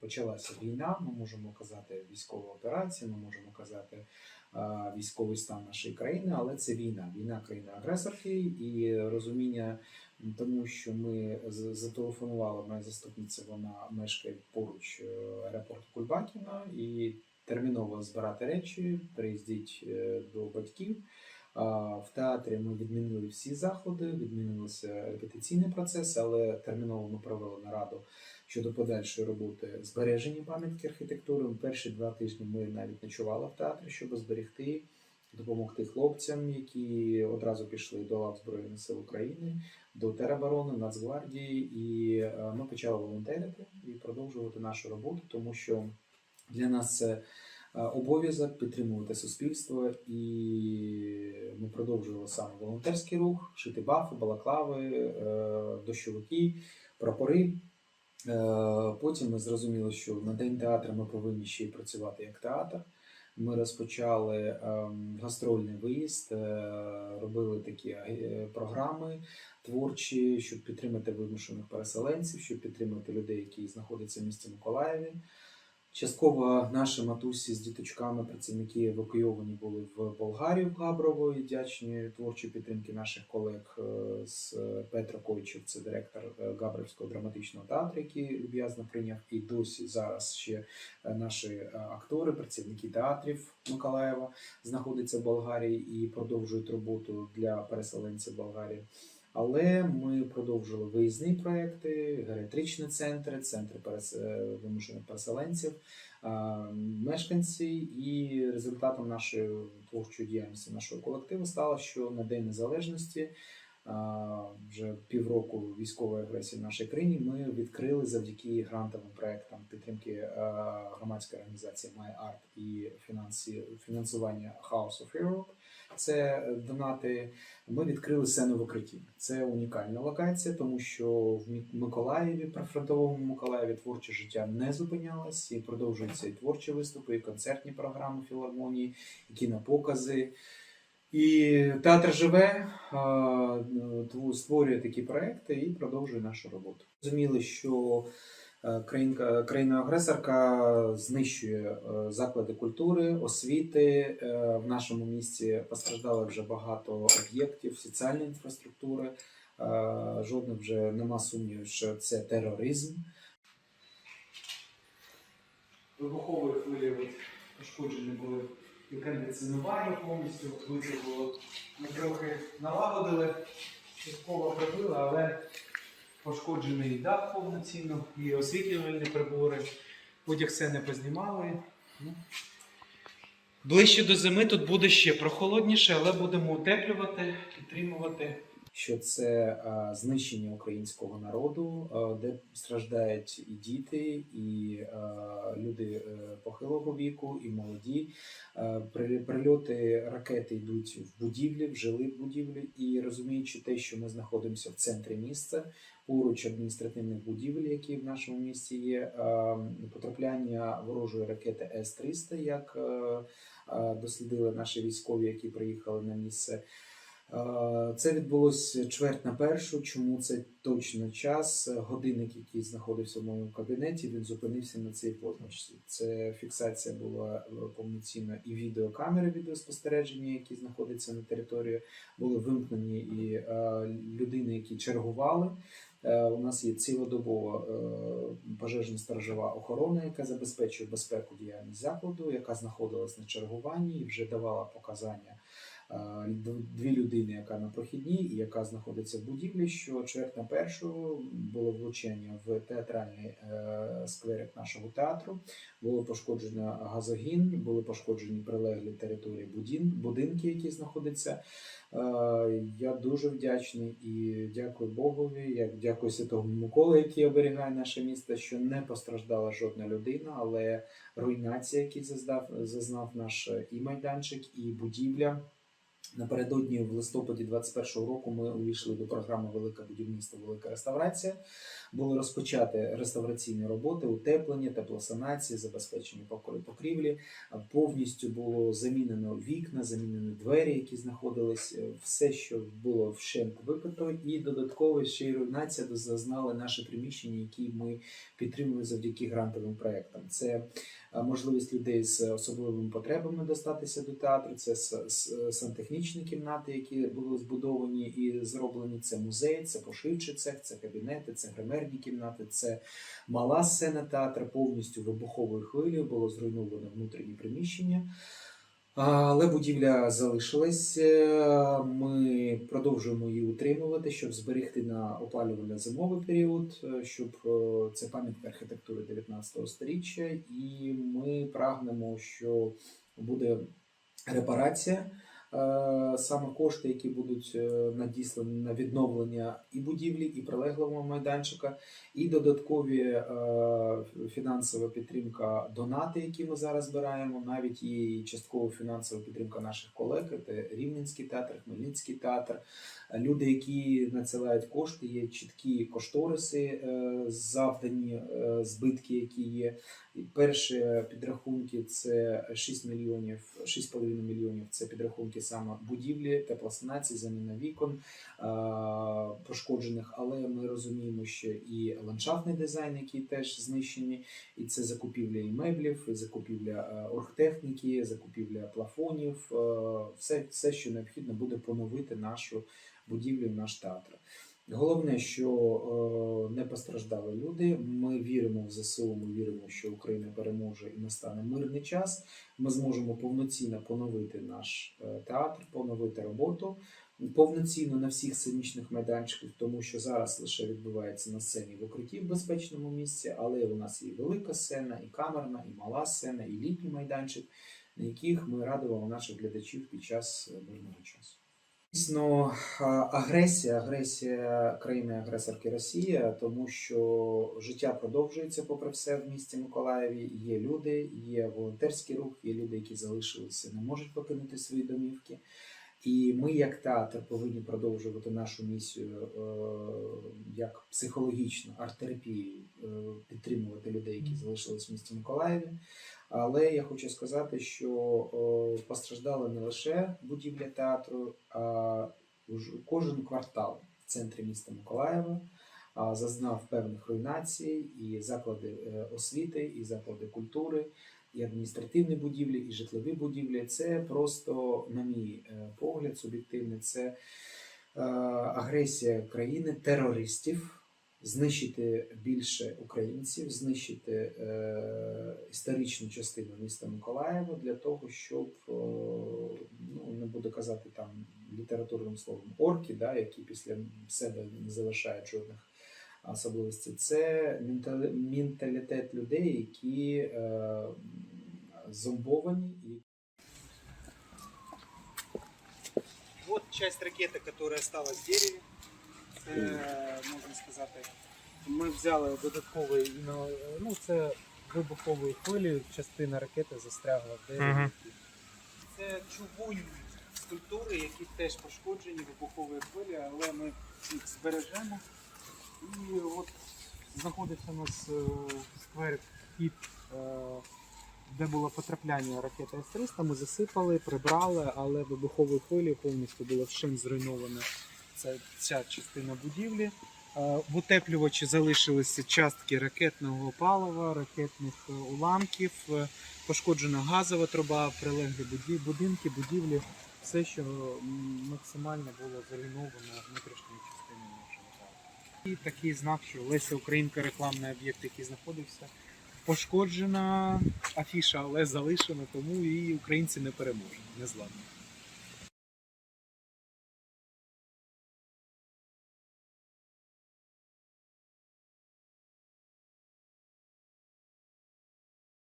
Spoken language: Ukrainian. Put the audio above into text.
почалася війна, ми можемо казати військова операція, ми можемо казати військовий стан нашої країни, але це війна, війна країни-агресорки і розуміння тому, що ми зателефонували, моя заступниця, вона мешкає поруч е, аеропорту Кульбакіна і терміново збирати речі, приїздіть е, до батьків. В театрі ми відмінили всі заходи, відмінилися репетиційний процес, але терміново ми провели нараду щодо подальшої роботи збереження пам'ятки архітектури. Перші два тижні ми навіть ночували в театрі, щоб зберегти, допомогти хлопцям, які одразу пішли до лав Збройних сил України, до тероборони, Нацгвардії, і е, ми почали волонтерити і продовжувати нашу роботу, тому що для нас це е, обов'язок підтримувати суспільство, і ми продовжували саме волонтерський рух, шити бафи, балаклави, е, дощовики, прапори. Е, Потім ми зрозуміли, що на день театру ми повинні ще й працювати як театр. Ми розпочали ем, гастрольний виїзд, е, робили такі е, програми творчі, щоб підтримати вимушених переселенців, щоб підтримати людей, які знаходяться в місті Миколаєві. Частково наші матусі з діточками, працівники евакуйовані були в Болгарію в Габрово і вдячні творчій підтримки наших колег е, з Петро Койчев, це директор е, Габровського драматичного театру, який люб'язно прийняв. І досі зараз ще е, наші актори, працівники театрів Миколаєва знаходяться в Болгарії і продовжують роботу для переселенців Болгарії. Але ми продовжили виїзні проекти, геретричні центри, центри перес- е, вимушених переселенців, а, мешканці. І результатом нашої творчої діяльності нашого колективу стало, що на День Незалежності вже півроку військової агресії в нашій країні ми відкрили завдяки грантовим проектам підтримки е, громадської організації MyArt і фінансі, фінансування House of Europe. Це донати. Ми відкрили сцену в укритті. Це унікальна локація, тому що в Миколаєві, прифронтовому Миколаєві, творче життя не зупинялось і продовжуються і творчі виступи, і концертні програми філармонії, і кінопокази. І театр живе, а, створює такі проекти і продовжує нашу роботу. Розуміли, що е, країна-агресорка знищує е, заклади культури, освіти. Е, В нашому місті постраждало вже багато об'єктів соціальної інфраструктури. Жодних вже нема сумнівів, що це тероризм. Вибухової хвилі пошкоджені були і кондиціонування повністю було. Ми трохи налагодили, частково пробили, але пошкоджений дах повноцінно, і освітлювальні прибори. Потяг все не познімали. Ну. Ближче до зими тут буде ще прохолодніше, але будемо утеплювати, підтримувати. Що це знищення українського народу, де страждають і діти, і люди е, похилого віку, і молоді. Прильоти ракети йдуть в будівлі, в жилі будівлі, і розуміючи те, що ми знаходимося в центрі міста, поруч адміністративних будівель, які в нашому місті є, потрапляння ворожої ракети С-300, як е, е, дослідили наші військові, які приїхали на місце. Е, Це відбулося чверть на першу. Чому це точно час? Годинник, який знаходився в моєму кабінеті, він зупинився на цій позначці. Це фіксація була е, повноцінна і відеокамери відеоспостереження, які знаходяться на території, були вимкнені і е, людини, які чергували. У нас є цілодобова пожежна сторожова охорона, яка забезпечує безпеку діяльність закладу, яка знаходилась на чергуванні і вже давала показання дві людини, яка на прохідній і яка знаходиться в будівлі. Що чверть на першу було влучання в театральний е, скверик нашого театру. Було пошкоджено газогін, були пошкоджені прилеглі території будинки, які знаходяться. Е, Я дуже вдячний і дякую Богові. Як дякую Святому Миколі, який оберігає наше місто, що не постраждала жодна людина, але руйнація, які зазнав, зазнав наш і майданчик, і будівля. Напередодні в листопаді 21-го року ми увійшли до програми Велике будівництво, велика реставрація. Були розпочаті реставраційні роботи, утеплення, теплосанації, забезпечення покрівлі. Повністю було замінено вікна, замінені двері, які знаходились, все, що було вщент випито, і додатково ще й руйнація зазнали наші приміщення, які ми підтримуємо завдяки грантовим проектам. Це можливість людей з особливими потребами достатися до театру, це сантехнічні кімнати, які були збудовані і зроблені. Це музей, це пошивчий цех, це кабінети, це гримерні кімнати, це мала сцена театру. Повністю вибуховою хвилею було зруйновано внутрішні приміщення. Але будівля залишилась. Е, Ми продовжуємо її утримувати, щоб зберегти на опалювання зимовий період, е, щоб е, це пам'ятка архітектури 19 століття, і ми прагнемо, що буде репарація. Е, Саме кошти, які будуть е, надіслані на відновлення і будівлі, і прилеглого майданчика, і додаткові е, фінансова підтримка донати, які ми зараз збираємо, навіть і часткова фінансова підтримка наших колег, це Рівненський театр, Хмельницький театр. Люди, які надсилають кошти, є чіткі кошториси, завдані збитки, які є. Перші підрахунки це 6 мільйонів, 6,5 мільйонів. Це підрахунки саме будівлі, теплосанації, заміна вікон е, пошкоджених. Але ми розуміємо, що і ландшафтний дизайн, який теж знищені, і це закупівля і меблів, і закупівля е, оргтехніки, закупівля плафонів, е, все, все, що необхідно буде поновити нашу будівлю, наш театр. Головне, що е, не постраждали люди. Ми віримо в ЗСУ. Ми віримо, що Україна переможе і настане мирний час. Ми зможемо повноцінно поновити наш е, театр, поновити роботу повноцінно на всіх сценічних майданчиках, тому що зараз лише відбувається на сцені в укритті в безпечному місці, але у нас є велика сцена, і камерна, і мала сцена, і літній майданчик, на яких ми радували наших глядачів під час мирного часу. Дійсно, агресія, агресія країни-агресорки Росія, тому що життя продовжується попри все в місті Миколаєві. Є люди, є волонтерський рух, є люди, які залишилися, не можуть покинути свої домівки. І ми, як театр, повинні продовжувати нашу місію е, як психологічну арт-терапію, е, підтримувати людей, які залишились в місті Миколаєві. Але я хочу сказати, що постраждала не лише будівля театру, а кожен квартал в центрі міста Миколаєва зазнав певних руйнацій, і заклади е, освіти, і заклади культури, і адміністративні будівлі, і житлові будівлі. Це просто, на мій е, погляд, суб'єктивний, це е, агресія країни терористів знищити більше українців, знищити е, історичну частину міста Миколаєва для того, щоб ну не буду казати там літературним словом орки, да, які після себе не залишають жодних особливостей. Це менталі- менталітет людей, які зомбовані і Вот часть ракети, яка осталась в дереві. Це, можна сказати, ми взяли додатковий, ну, це вибуховою хвилею, частина ракети застрягла в дереві. Мгм. Це чугунні скульптури, які теж пошкоджені вибуховою хвилею, але ми їх збережемо. І от знаходиться у нас е, в сквері вхід, е, де було потрапляння ракети С-300, ми засипали, прибрали, але вибуховою хвилею повністю була вщент зруйнована ця, частина будівлі. Е, В утеплювачі залишилися частки ракетного палива, ракетних е, уламків, е, пошкоджена газова труба, прилеглі будинки, будівлі, все, що максимально було зруйновано внутрішньою частиною нашого театру. І такий знак, що Леся Українка рекламний об'єкт, який знаходився. Пошкоджена афіша, але залишена, тому і українці не переможуть, не зладно.